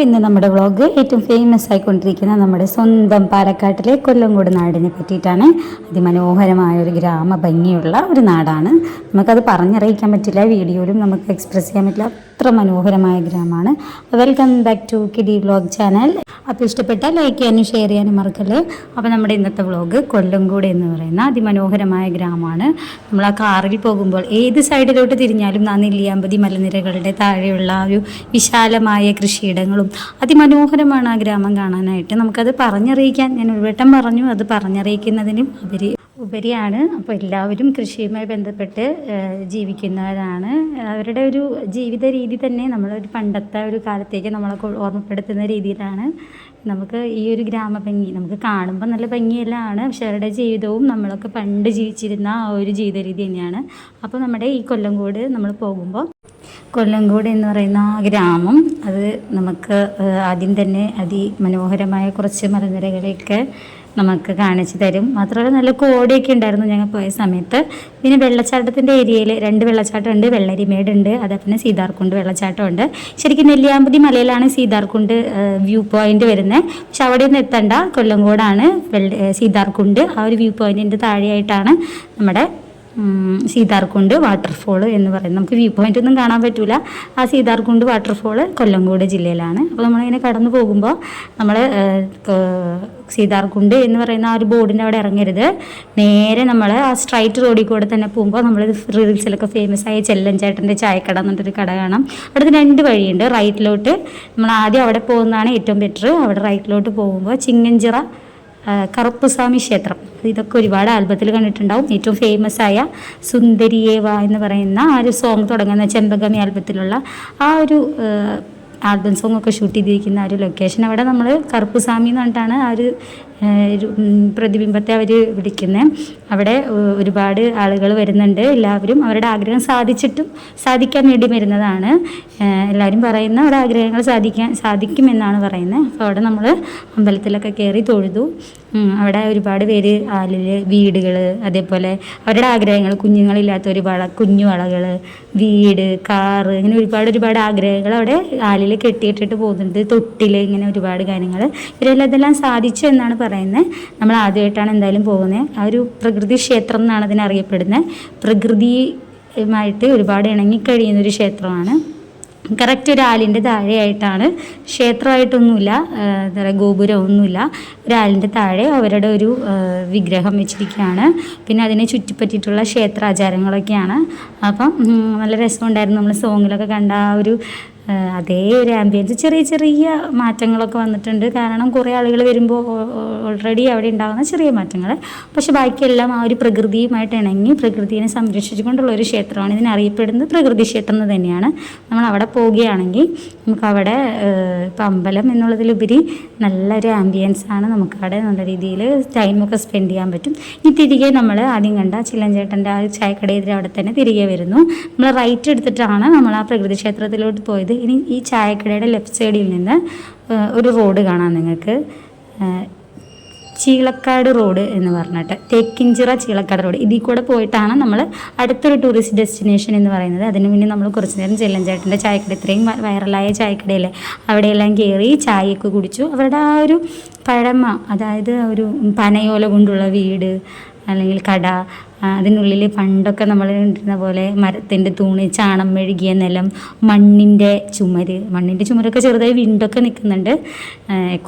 അപ്പോൾ ഇന്ന് നമ്മുടെ വ്ളോഗ് ഏറ്റവും ഫേമസ് ആയിക്കൊണ്ടിരിക്കുന്ന നമ്മുടെ സ്വന്തം പാലക്കാട്ടിലെ കൊല്ലംകോട് നാടിനെ പറ്റിയിട്ടാണ് അതിമനോഹരമായ ഒരു ഗ്രാമ ഭംഗിയുള്ള ഒരു നാടാണ്. നമുക്കത് പറഞ്ഞറിയിക്കാൻ പറ്റില്ല വീഡിയോയിലും നമുക്ക് എക്സ്പ്രസ് ചെയ്യാൻ പറ്റില്ല. അത്ര മനോഹരമായ ഗ്രാമമാണ്. വെൽക്കം ബാക്ക് ടു കിഡി വ്ളോഗ് ചാനൽ അപ്പോൾ ഇഷ്ടപ്പെട്ടാൽ ലൈക്ക് ചെയ്യാനും ഷെയർ ചെയ്യാനും മറക്കല്ലേ? അപ്പോൾ നമ്മുടെ ഇന്നത്തെ വ്ളോഗ് കൊല്ലംകോട് എന്ന് പറയുന്ന അതിമനോഹരമായ ഗ്രാമമാണ്. നമ്മൾ ആ കാറിൽ പോകുമ്പോൾ ഏത് സൈഡിലോട്ട് തിരിഞ്ഞാലും ആ നെല്ലിയാമ്പതി മലനിരകളുടെ താഴെയുള്ള ഒരു വിശാലമായ കൃഷിയിടങ്ങളും അതിമനോഹരമാണ് ആ ഗ്രാമം കാണാനായിട്ട്. നമുക്കത് പറഞ്ഞറിയിക്കാൻ ഞാൻ ഒരു വട്ടം പറഞ്ഞു അത് പറഞ്ഞറിയിക്കുന്നതിനും ഉപരി ഉപരിയാണ്. അപ്പോൾ എല്ലാവരും കൃഷിയുമായി ബന്ധപ്പെട്ട് ജീവിക്കുന്നവരാണ്. അവരുടെ ഒരു ജീവിത രീതി തന്നെ നമ്മളൊരു പണ്ടത്തെ ഒരു കാലത്തേക്ക് നമ്മളെ ഓർമ്മപ്പെടുത്തുന്ന രീതിയിലാണ്. നമുക്ക് ഈ ഒരു ഗ്രാമഭംഗി നമുക്ക് കാണുമ്പോൾ നല്ല ഭംഗിയെല്ലാമാണ്. പക്ഷെ അവരുടെ ജീവിതവും നമ്മളൊക്കെ പണ്ട് ജീവിച്ചിരുന്ന ആ ഒരു ജീവിത രീതി തന്നെയാണ്. അപ്പോൾ നമ്മുടെ ഈ കൊല്ലംകോട് നമ്മൾ പോകുമ്പോൾ കൊല്ലംകോട് എന്ന് പറയുന്ന ആ ഗ്രാമം അത് നമുക്ക് ആദ്യം തന്നെ അതിമനോഹരമായ കുറച്ച് മലനിരകളെയൊക്കെ നമുക്ക് കാണിച്ചു തരും. മാത്രമല്ല നല്ല കോടിയൊക്കെ ഉണ്ടായിരുന്നു ഞങ്ങൾ പോയ സമയത്ത്. പിന്നെ വെള്ളച്ചാട്ടത്തിന്റെ ഏരിയയിൽ രണ്ട് വെള്ളച്ചാട്ടം ഉണ്ട് അതെ പിന്നെ സീതാർകുണ്ട് വെള്ളച്ചാട്ടം ഉണ്ട് ശരിക്കും നെല്ലിയാമ്പതി മലയിലാണ് സീതാർകുണ്ട് വ്യൂ പോയിന്റ് വരുന്നത്. പക്ഷെ അവിടെ ഒന്നും എത്തണ്ട കൊല്ലംകോടാണ് വെള്ള സീതാർകുണ്ട്. ആ ഒരു വ്യൂ പോയിന്റിന്റെ താഴെയായിട്ടാണ് നമ്മുടെ സീതാർകുണ്ട് വാട്ടർഫോൾ എന്ന് പറയുന്നത്. നമുക്ക് വ്യൂ പോയിന്റ് ഒന്നും കാണാൻ പറ്റൂല. ആ സീതാർകുണ്ട് വാട്ടർഫോൾ കൊല്ലംകോട് ജില്ലയിലാണ്. അപ്പോൾ നമ്മളിങ്ങനെ കടന്നു പോകുമ്പോൾ നമ്മൾ സീതാർകുണ്ട് എന്ന് പറയുന്ന ആ ഒരു ബോർഡിന്റെ അവിടെ ഇറങ്ങരുത്. നേരെ നമ്മൾ ആ സ്ട്രൈറ്റ് റോഡിൽ കൂടെ തന്നെ പോകുമ്പോൾ നമ്മൾ റീൽസിലൊക്കെ ഫേമസ് ആയ ചെല്ലഞ്ചേട്ടന്റെ ചായക്കട എന്നിട്ടൊരു കട കാണാം. അവിടുത്തെ രണ്ട് വഴിയുണ്ട്. റൈറ്റിലോട്ട് നമ്മൾ ആദ്യം അവിടെ പോകുന്നതാണ് ഏറ്റവും ബെറ്റർ അവിടെ റൈറ്റിലോട്ട് പോകുമ്പോൾ ചിങ്ങഞ്ചിറ കറുപ്പുസ്വാമി ക്ഷേത്രം. ഇതൊക്കെ ഒരുപാട് ആൽബത്തിൽ കണ്ടിട്ടുണ്ടാവും. ഏറ്റവും ഫേമസ് ആയ സുന്ദരിയേവ എന്ന് പറയുന്ന ആ ഒരു സോങ് തുടങ്ങുന്ന ചെമ്പകമി ആൽബത്തിലുള്ള ആ ഒരു ആൽബം സോങ്ങൊക്കെ ഷൂട്ട് ചെയ്തിരിക്കുന്ന ആ ഒരു ലൊക്കേഷൻ അവിടെ നമ്മൾ കറുപ്പുസ്വാമി എന്ന് പറഞ്ഞിട്ടാണ് ആ ഒരു പ്രതിബിംബത്തെ അവർ വിളിക്കുന്നത് അവിടെ ഒരുപാട് ആളുകൾ വരുന്നുണ്ട്. എല്ലാവരും അവരുടെ ആഗ്രഹം സാധിച്ചിട്ടും സാധിക്കാൻ വേണ്ടി വരുന്നതാണ്. എല്ലാവരും പറയുന്ന അവിടെ ആഗ്രഹങ്ങൾ സാധിക്കാൻ സാധിക്കുമെന്നാണ് പറയുന്നത് അപ്പോൾ അവിടെ നമ്മൾ അമ്പലത്തിലൊക്കെ കയറി തൊഴുതു. അവിടെ ഒരുപാട് പേര് ആലിൽ വീടുകൾ അതേപോലെ അവരുടെ ആഗ്രഹങ്ങൾ കുഞ്ഞുങ്ങളില്ലാത്ത ഒരുപാട് കുഞ്ഞു വളകൾ വീട് കാറ് ഇങ്ങനെ ഒരുപാട് ഒരുപാട് ആഗ്രഹങ്ങൾ അവിടെ ആലിൽ കെട്ടിയിട്ടിട്ട് പോകുന്നുണ്ട്. തൊട്ടിൽ ഇങ്ങനെ ഒരുപാട് കാര്യങ്ങൾ ഇവരെല്ലാം ഇതെല്ലാം സാധിച്ചു എന്നാണ് പറയുന്നത് നമ്മൾ ആദ്യമായിട്ടാണ് എന്തായാലും പോകുന്നത്. ആ ഒരു പ്രകൃതി ക്ഷേത്രം എന്നാണ് അതിനറിയപ്പെടുന്നത് പ്രകൃതിയുമായിട്ട് ഒരുപാട് ഇണങ്ങിക്കഴിയുന്ന ഒരു ക്ഷേത്രമാണ്. കറക്റ്റ് ഒരു ആലിന്റെ താഴെയായിട്ടാണ്. ക്ഷേത്രമായിട്ടൊന്നുമില്ല. എന്താ പറയുക ഗോപുരമൊന്നുമില്ല. ഒരു ആലിന്റെ താഴെ അവരുടെ ഒരു വിഗ്രഹം വെച്ചിരിക്കുകയാണ്. പിന്നെ അതിനെ ചുറ്റിപ്പറ്റിയിട്ടുള്ള ക്ഷേത്രാചാരങ്ങളൊക്കെയാണ്. അപ്പം നല്ല രസമുണ്ടായിരുന്നു. നമ്മൾ സോങ്ങിലൊക്കെ കണ്ട ആ ഒരു അതേ ഒരു ആംബിയൻസ് ചെറിയ ചെറിയ മാറ്റങ്ങളൊക്കെ വന്നിട്ടുണ്ട്. കാരണം കുറേ ആളുകൾ വരുമ്പോൾ ഓൾറെഡി അവിടെ ഉണ്ടാകുന്ന ചെറിയ മാറ്റങ്ങൾ പക്ഷെ ബാക്കിയെല്ലാം ആ ഒരു പ്രകൃതിയുമായിട്ട് ഇണങ്ങി പ്രകൃതിയെ സംരക്ഷിച്ചുകൊണ്ടുള്ള ഒരു ക്ഷേത്രമാണ് ഇതിനറിയപ്പെടുന്നത് പ്രകൃതി ക്ഷേത്രം എന്ന് തന്നെയാണ്. നമ്മൾ അവിടെ പോവുകയാണെങ്കിൽ നമുക്ക് അവിടെ ഇപ്പം അമ്പലം എന്നുള്ളതിലുപരി നല്ലൊരു ആംബിയൻസ് ആണ്. നമുക്ക് അവിടെ നല്ല രീതിയിൽ ടൈമൊക്കെ സ്പെൻഡ് ചെയ്യാൻ പറ്റും. ഈ തിരികെ നമ്മൾ ആദ്യം കണ്ട ചില്ലഞ്ചേട്ടന്റെ ആ ചായക്കടയെതിരെ അവിടെ തന്നെ തിരികെ വരുന്നു. നമ്മൾ റൈറ്റ് എടുത്തിട്ടാണ് നമ്മൾ ആ പ്രകൃതി ക്ഷേത്രത്തിലോട്ട് പോയത്. ഇനി ഈ ചായക്കടയുടെ ലെഫ്റ്റ് സൈഡിൽ നിന്ന് ഒരു റോഡ് കാണാം നിങ്ങൾക്ക്. ചീളക്കാട് റോഡ് എന്ന് പറഞ്ഞിട്ട് തേക്കിഞ്ചിറ ചീളക്കാട് റോഡ് ഇതിൽ കൂടെ പോയിട്ടാണ് നമ്മൾ അടുത്തൊരു ടൂറിസ്റ്റ് ഡെസ്റ്റിനേഷൻ എന്ന് പറയുന്നത്. അതിന് മുന്നേ നമ്മൾ കുറച്ച് നേരം ചെല്ലഞ്ചേട്ടന്റെ ചായക്കട ഇത്രയും വൈറലായ ചായക്കടയല്ലേ? അവിടെയെല്ലാം കയറി ചായയൊക്കെ കുടിച്ചു. അവരുടെ ആ ഒരു പഴമ അതായത് ഒരു പനയോല കൊണ്ടുള്ള വീട് അല്ലെങ്കിൽ കട അതിനുള്ളിൽ പണ്ടൊക്കെ നമ്മൾ കണ്ടിരുന്ന പോലെ മരത്തിന്റെ തൂണ് ചാണം മെഴുകിയ നിലം മണ്ണിന്റെ ചുമര്. മണ്ണിന്റെ ചുമരൊക്കെ ചെറുതായി വിണ്ടൊക്കെ നിൽക്കുന്നുണ്ട്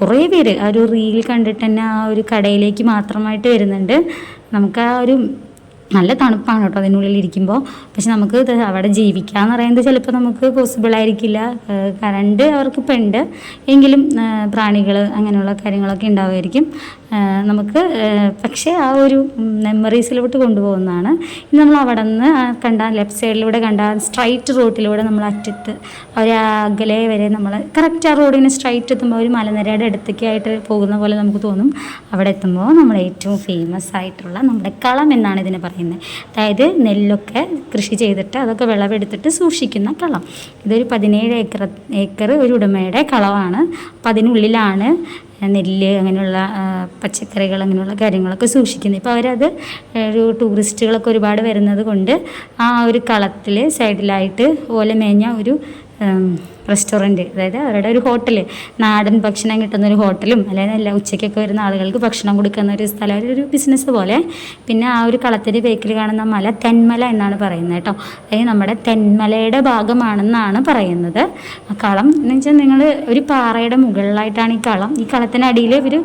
കുറേ പേര് ആ ഒരു റീൽ കണ്ടിട്ട് തന്നെ ആ ഒരു കടയിലേക്ക് മാത്രമായിട്ട് വരുന്നുണ്ട്. നമുക്ക് ആ ഒരു നല്ല തണുപ്പാണ് കേട്ടോ അതിനുള്ളിൽ ഇരിക്കുമ്പോൾ പക്ഷെ നമുക്ക് അവിടെ എന്ന് പറയുന്നത് ചിലപ്പോൾ നമുക്ക് പോസിബിൾ ആയിരിക്കില്ല. കറണ്ട് കറണ്ട് അവർക്കിപ്പോൾ ഉണ്ട്. എങ്കിലും പ്രാണികൾ അങ്ങനെയുള്ള കാര്യങ്ങളൊക്കെ ഉണ്ടാവുമായിരിക്കും. നമുക്ക് പക്ഷേ ആ ഒരു മെമ്മറീസിലോട്ട് കൊണ്ടുപോകുന്നതാണ്. ഇനി നമ്മൾ അവിടെ നിന്ന് കണ്ട ലെഫ്റ്റ് സൈഡിലൂടെ കണ്ട സ്ട്രൈറ്റ് റോട്ടിലൂടെ നമ്മൾ അറ്റത്ത് ഒരു അകലെ വരെ നമ്മൾ കറക്റ്റ് ആ റോഡിന് സ്ട്രൈറ്റ് എത്തുമ്പോൾ ഒരു മലനിരയുടെ അടുത്തേക്കായിട്ട് പോകുന്ന പോലെ നമുക്ക് തോന്നും. അവിടെ എത്തുമ്പോൾ നമ്മൾ ഏറ്റവും ഫേമസ് ആയിട്ടുള്ള നമ്മുടെ കളം എന്നാണ് ഇതിനെ പറയുന്നത്. അതായത് നെല്ലൊക്കെ കൃഷി ചെയ്തിട്ട് അതൊക്കെ വിളവെടുത്തിട്ട് സൂക്ഷിക്കുന്ന കളം. ഇതൊരു പതിനേഴ് ഏക്കർ ഏക്കർ ഒരു ഉടമയുടെ കളമാണ് അപ്പം അതിനുള്ളിലാണ് നെല്ല് അങ്ങനെയുള്ള പച്ചക്കറികൾ അങ്ങനെയുള്ള കാര്യങ്ങളൊക്കെ സൂക്ഷിക്കുന്നത് ഇപ്പോൾ അവരത് ഒരു ടൂറിസ്റ്റുകളൊക്കെ ഒരുപാട് വരുന്നത് കൊണ്ട് ആ ഒരു കളത്തിൽ സൈഡിലായിട്ട് ഓല മേഞ്ഞ ഒരു റെസ്റ്റോറന്റ് അതായത് അവരുടെ ഒരു ഹോട്ടൽ നാടൻ ഭക്ഷണം കിട്ടുന്ന ഒരു ഹോട്ടലും അല്ലെങ്കിൽ എല്ലാ ഉച്ചയ്ക്കൊക്കെ വരുന്ന ആളുകൾക്ക് ഭക്ഷണം കൊടുക്കുന്ന ഒരു സ്ഥലം ഒരു ബിസിനസ് പോലെ. പിന്നെ ആ ഒരു കളത്തിരി ബേക്കിൽ കാണുന്ന മല തെന്മല എന്നാണ് പറയുന്നത് കേട്ടോ. അതായത് നമ്മുടെ തെന്മലയുടെ ഭാഗമാണെന്നാണ് പറയുന്നത്. കളം എന്ന് വെച്ചാൽ നിങ്ങൾ ഒരു പാറയുടെ മുകളിലായിട്ടാണ് ഈ കളം. ഈ കളത്തിനടിയിൽ ഇവർ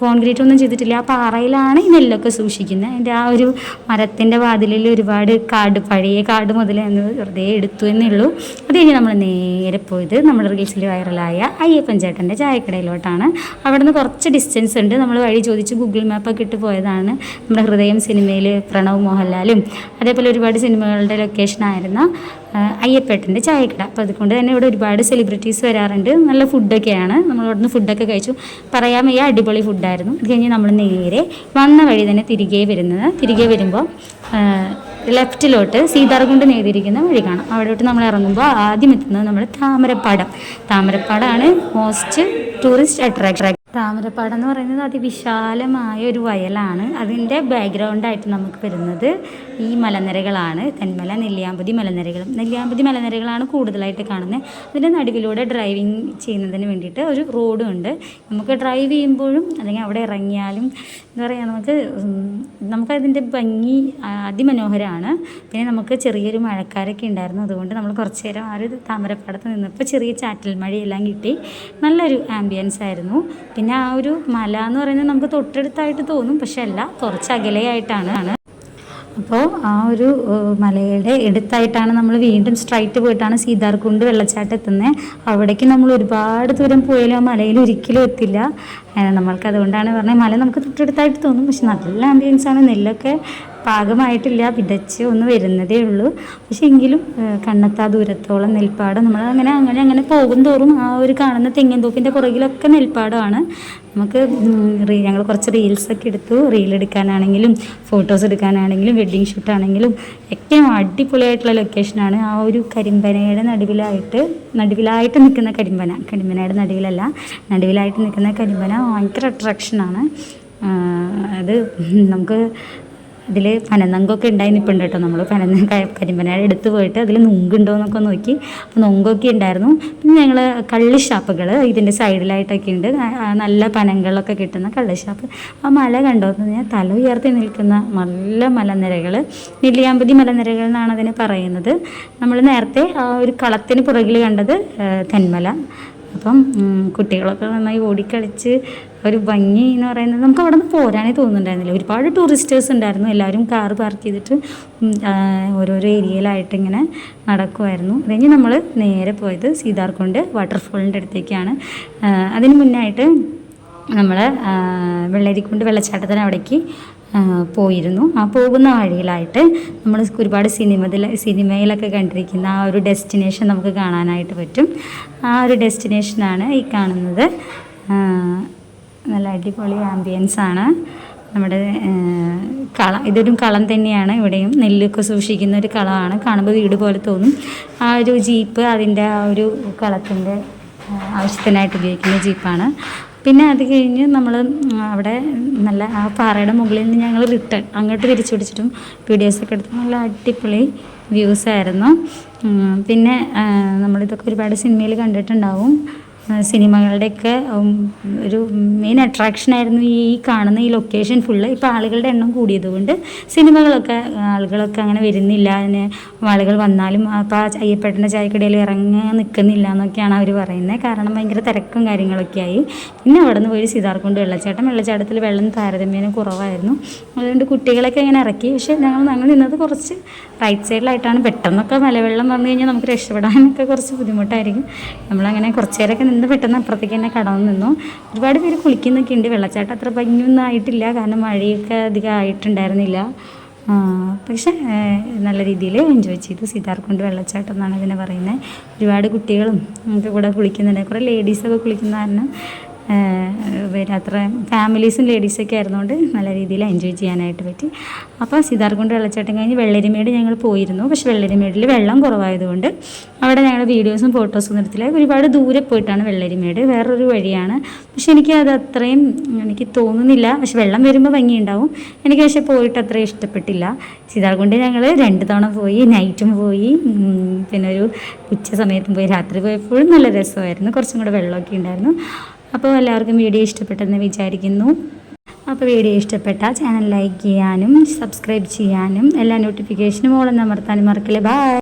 കോൺക്രീറ്റ് ഒന്നും ചെയ്തിട്ടില്ല. ആ പാറയിലാണ് ഈ നെല്ലൊക്കെ സൂക്ഷിക്കുന്നത് അതിന്റെ ആ ഒരു മരത്തിന്റെ വാതിലിൽ ഒരുപാട് കാട് പഴയ കാട് മുതൽ എന്ന് വെറുതെ എടുത്തു എന്നേ ഉള്ളൂ അത് കഴിഞ്ഞ് നമ്മൾ നേരെ പോയത് നമ്മുടെ റീൽസിൽ വൈറലായ അയ്യപ്പൻ ചേട്ടന്റെ ചായക്കടയിലോട്ടാണ്. അവിടെ നിന്ന് കുറച്ച് ഡിസ്റ്റൻസ് ഉണ്ട്. നമ്മൾ വഴി ചോദിച്ച് ഗൂഗിൾ മാപ്പൊക്കെ ഇട്ട് പോയതാണ്. നമ്മുടെ ഹൃദയം സിനിമയിൽ പ്രണവ് മോഹൻലാലും അതേപോലെ ഒരുപാട് സിനിമകളുടെ ലൊക്കേഷൻ ലൊക്കേഷനായിരുന്ന അയ്യപ്പേട്ടന്റെ ചായക്കട. അപ്പോൾ അതുകൊണ്ട് തന്നെ ഇവിടെ ഒരുപാട് സെലിബ്രിറ്റീസ് വരാറുണ്ട്. നല്ല ഫുഡൊക്കെയാണ് നമ്മൾ അവിടുന്ന് ഫുഡൊക്കെ കഴിച്ചു. പറയാൻ വയ്യ അടിപൊളി ഫുഡായിരുന്നു അത് കഴിഞ്ഞ് നമ്മൾ നേരെ വന്ന വഴി തന്നെ തിരികെ വരുന്നത്. തിരികെ വരുമ്പോൾ ലെഫ്റ്റിലോട്ട് സീതാർകുണ്ട് നേടിയിരിക്കുന്ന വഴി കാണാം. അവിടോട്ട് നമ്മൾ ഇറങ്ങുമ്പോൾ ആദ്യം എത്തുന്നത് നമ്മൾ താമരപ്പാടം. താമരപ്പാടമാണ് മോസ്റ്റ് ടൂറിസ്റ്റ് അട്രാക്ഷൻ താമരപ്പാടം എന്ന് പറയുന്നത് അതിവിശാലമായ ഒരു വയലാണ്. അതിന്റെ ബാക്ക്ഗ്രൗണ്ടായിട്ട് നമുക്ക് വരുന്നത് ഈ മലനിരകളാണ്. തെന്മല നെല്ലിയാമ്പതി മലനിരകളും. നെല്ലിയാമ്പതി മലനിരകളാണ് കൂടുതലായിട്ട് കാണുന്നത്. അതിന്റെ നടുവിലൂടെ ഡ്രൈവിംഗ് ചെയ്യുന്നതിന് വേണ്ടിയിട്ട് ഒരു റോഡും ഉണ്ട്. നമുക്ക് ഡ്രൈവ് ചെയ്യുമ്പോഴും അല്ലെങ്കിൽ അവിടെ ഇറങ്ങിയാലും എന്താ പറയുക നമുക്ക് നമുക്കതിന്റെ ഭംഗി അതിമനോഹരമാണ് പിന്നെ നമുക്ക് ചെറിയൊരു മഴക്കാരൊക്കെ ഉണ്ടായിരുന്നു. അതുകൊണ്ട് നമ്മൾ കുറച്ച് നേരം ആ ഒരു താമരപ്പാടത്ത് നിന്നപ്പോൾ ചെറിയ ചാറ്റൽ മഴയെല്ലാം കിട്ടി. നല്ലൊരു ആംബിയൻസ് ആയിരുന്നു. പിന്നെ ആ ഒരു മല എന്ന് പറയുന്നത് നമുക്ക് തൊട്ടടുത്തായിട്ട് തോന്നും പക്ഷെ അല്ല കുറച്ച് അകലെയായിട്ടാണ് അപ്പോൾ ആ ഒരു മലയുടെ അടുത്തായിട്ടാണ് നമ്മൾ വീണ്ടും സ്ട്രൈറ്റ് പോയിട്ടാണ് സീതാർകുണ്ട് വെള്ളച്ചാട്ടം എത്തുന്നത് അവിടേക്ക് നമ്മൾ ഒരുപാട് ദൂരം പോയാലും ആ മലയിൽ ഒരിക്കലും എത്തില്ല. നമ്മൾക്ക് അതുകൊണ്ടാണ് പറഞ്ഞത് മല നമുക്ക് തൊട്ടടുത്തായിട്ട് തോന്നും പക്ഷെ നല്ല ആംബിയൻസ് ആണ് നെല്ലൊക്കെ പാകമായിട്ടില്ല വിതച്ച് ഒന്ന് വരുന്നതേ ഉള്ളൂ. പക്ഷെ എങ്കിലും കണ്ണത്താ ദൂരത്തോളം നെൽപ്പാടം നമ്മൾ അങ്ങനെ അങ്ങനെ അങ്ങനെ പോകും തോറും ആ ഒരു കാണുന്ന തെങ്ങിൻ തോപ്പിന്റെ പുറകിലൊക്കെ നെൽപ്പാടമാണ്. നമുക്ക് റീ ഞങ്ങൾ കുറച്ച് റീൽസൊക്കെ എടുത്തു. റീൽ എടുക്കാനാണെങ്കിലും ഫോട്ടോസ് എടുക്കാനാണെങ്കിലും വെഡ്ഡിങ് ഷൂട്ടാണെങ്കിലും ഏറ്റവും അടിപൊളിയായിട്ടുള്ള ലൊക്കേഷനാണ് ആ ഒരു കരിമ്പനയുടെ നടുവിലായിട്ട് നടുവിലായിട്ട് നിൽക്കുന്ന കരിമ്പന. കരിമ്പനയുടെ നടുവിലല്ല നടുവിലായിട്ട് നിൽക്കുന്ന കരിമ്പന ഭയങ്കര അട്രാക്ഷനാണ് അത് നമുക്ക് അതിൽ പനനങ്കൊക്കെ ഉണ്ടായി നിൽപ്പുണ്ട് കേട്ടോ നമ്മൾ പനന കരിമ്പനാട് എടുത്ത് പോയിട്ട് അതിൽ നുങ്കുണ്ടോ എന്നൊക്കെ നോക്കി. അപ്പോൾ നൊങ്കൊക്കെ ഉണ്ടായിരുന്നു. പിന്നെ ഞങ്ങൾ കള്ളി ഷാപ്പുകൾ ഇതിന്റെ സൈഡിലായിട്ടൊക്കെ ഉണ്ട്. നല്ല പനങ്ങളൊക്കെ കിട്ടുന്ന കള്ളി ഷാപ്പ് ആ മല കണ്ടോ? എന്ന് പറഞ്ഞാൽ തല ഉയർത്തി നിൽക്കുന്ന നല്ല മലനിരകൾ നെല്ലിയാമ്പതി മലനിരകൾ എന്നാണ് അതിനെ പറയുന്നത്. നമ്മൾ നേരത്തെ ആ ഒരു കളത്തിന് പുറകിൽ കണ്ടത് തെന്മല. അപ്പം കുട്ടികളൊക്കെ നന്നായി ഓടിക്കളിച്ച് ഒരു ഭംഗി എന്ന് പറയുന്നത് നമുക്ക് അവിടെ നിന്ന് പോരാനേ തോന്നുന്നുണ്ടായിരുന്നില്ല. ഒരുപാട് ടൂറിസ്റ്റേഴ്സ് ഉണ്ടായിരുന്നു. എല്ലാവരും കാർ പാർക്ക് ചെയ്തിട്ട് ഓരോരോ ഏരിയയിലായിട്ട് ഇങ്ങനെ നടക്കുമായിരുന്നു കഴിഞ്ഞ് നമ്മൾ നേരെ പോയത് സീതാർകുണ്ട് വാട്ടർഫോളിന്റെ അടുത്തേക്കാണ്. അതിന് മുന്നായിട്ട് നമ്മൾ വെള്ളരിക്കുണ്ട് വെള്ളച്ചാട്ടത്തിന് അവിടേക്ക് പോയിരുന്നു. ആ പോകുന്ന വഴിയിലായിട്ട് നമ്മൾ ഒരുപാട് സിനിമയിൽ സിനിമയിലൊക്കെ കണ്ടിരിക്കുന്ന ആ ഒരു ഡെസ്റ്റിനേഷൻ നമുക്ക് കാണാനായിട്ട് പറ്റും. ആ ഒരു ഡെസ്റ്റിനേഷനാണ് ഈ കാണുന്നത്. നല്ല അടിപൊളി ആംബിയൻസ് ആണ്. നമ്മുടെ കള ഇതൊരു കളം തന്നെയാണ്. ഇവിടെയും നെല്ലൊക്കെ സൂക്ഷിക്കുന്ന ഒരു കളമാണ്. കാണുമ്പോൾ വീട് പോലെ തോന്നും. ആ ഒരു ജീപ്പ് അതിന്റെ ആ ഒരു കളത്തിന്റെ ആവശ്യത്തിനായിട്ട് ഉപയോഗിക്കുന്ന ജീപ്പാണ്. പിന്നെ അത് കഴിഞ്ഞ് നമ്മൾ അവിടെ നല്ല ആ പാറയുടെ മുകളിൽ നിന്ന് ഞങ്ങൾ റിട്ടേൺ അങ്ങോട്ട് തിരിച്ചു പിടിച്ചിട്ടും വീഡിയോസൊക്കെ എടുത്ത് നല്ല അടിപൊളി വ്യൂസ് ആയിരുന്നു. പിന്നെ നമ്മളിതൊക്കെ ഒരുപാട് സിനിമയിൽ കണ്ടിട്ടുണ്ടാവും. സിനിമകളുടെയൊക്കെ ഒരു മെയിൻ അട്രാക്ഷനായിരുന്നു ഈ കാണുന്ന ഈ ലൊക്കേഷൻ ഫുള്ള് ഇപ്പോൾ ആളുകളുടെ എണ്ണം കൂടിയതുകൊണ്ട് സിനിമകളൊക്കെ ആളുകളൊക്കെ അങ്ങനെ വരുന്നില്ല. അതിന് ആളുകൾ വന്നാലും അപ്പോൾ ആ അയ്യപ്പേട്ടന്റെ ചായക്കടയിൽ ഇറങ്ങാൻ നിൽക്കുന്നില്ല എന്നൊക്കെയാണ് അവർ പറയുന്നത്. കാരണം ഭയങ്കര തിരക്കും കാര്യങ്ങളൊക്കെ ആയി പിന്നെ അവിടെ നിന്ന് പോയി സീതാർക്കുണ്ട് വെള്ളച്ചാട്ടം. വെള്ളച്ചാട്ടത്തിൽ വെള്ളം താരതമ്യേന കുറവായിരുന്നു. അതുകൊണ്ട് കുട്ടികളൊക്കെ ഇങ്ങനെ ഇറക്കി. പക്ഷേ ഞങ്ങൾ ഞങ്ങൾ നിന്നത് കുറച്ച് റൈറ്റ് സൈഡിലായിട്ടാണ് പെട്ടെന്നൊക്കെ മലവെള്ളം വന്നു കഴിഞ്ഞാൽ നമുക്ക് രക്ഷപ്പെടാനൊക്കെ കുറച്ച് ബുദ്ധിമുട്ടായിരിക്കും. നമ്മളങ്ങനെ കുറച്ച് നേരമൊക്കെ നിന്ന് പെട്ടെന്ന് അപ്പുറത്തേക്ക് തന്നെ കടന്നു നിന്നു. ഒരുപാട് പേര് കുളിക്കുന്നൊക്കെ ഉണ്ട്. വെള്ളച്ചാട്ടം അത്ര ഭംഗിയൊന്നും ആയിട്ടില്ല. കാരണം മഴയൊക്കെ അധികം ആയിട്ടുണ്ടായിരുന്നില്ല. പക്ഷേ നല്ല രീതിയിൽ എൻജോയ് ചെയ്തു. സീതാർക്കുണ്ട് വെള്ളച്ചാട്ടം എന്നാണ് ഇതിനെ പറയുന്നത്. ഒരുപാട് കുട്ടികളും ഒക്കെ കൂടെ കുളിക്കുന്നുണ്ട്. കുറേ ലേഡീസൊക്കെ കുളിക്കുന്ന കാരണം പിന്നെ അത്ര ഫാമിലീസും ലേഡീസൊക്കെ ആയിരുന്നുകൊണ്ട് നല്ല രീതിയിൽ എൻജോയ് ചെയ്യാനായിട്ട് പറ്റി. അപ്പോൾ സീതാർകുണ്ട് വെള്ളച്ചാട്ടം കഴിഞ്ഞ് വെള്ളരിമേട് ഞങ്ങൾ പോയിരുന്നു. പക്ഷെ വെള്ളരിമേടിൽ വെള്ളം കുറവായതുകൊണ്ട് അവിടെ ഞങ്ങളുടെ വീഡിയോസും ഫോട്ടോസും നിർത്തില്ല ഒരുപാട് ദൂരെ പോയിട്ടാണ് വെള്ളരിമേട്. വേറൊരു വഴിയാണ്. പക്ഷെ എനിക്ക് അത് അത്രയും എനിക്ക് തോന്നുന്നില്ല. പക്ഷെ വെള്ളം വരുമ്പോൾ ഭംഗിയുണ്ടാവും. എനിക്ക് പക്ഷെ പോയിട്ട് അത്രയും ഇഷ്ടപ്പെട്ടില്ല. സീതാർകുണ്ട് ഞങ്ങൾ രണ്ട് തവണ പോയി നൈറ്റും പോയി. പിന്നെ ഒരു ഉച്ച സമയത്തും പോയി. രാത്രി പോയപ്പോഴും നല്ല രസമായിരുന്നു. കുറച്ചും കൂടെ വെള്ളമൊക്കെ ഉണ്ടായിരുന്നു. അപ്പോൾ എല്ലാവർക്കും വീഡിയോ ഇഷ്ടപ്പെട്ടെന്ന് വിചാരിക്കുന്നു. അപ്പോൾ വീഡിയോ ഇഷ്ടപ്പെട്ടാൽ ചാനൽ ലൈക്ക് ചെയ്യാനും സബ്സ്ക്രൈബ് ചെയ്യാനും എല്ലാ നോട്ടിഫിക്കേഷനും ഓളം അമർത്താനും മറക്കില്ല. ബൈ.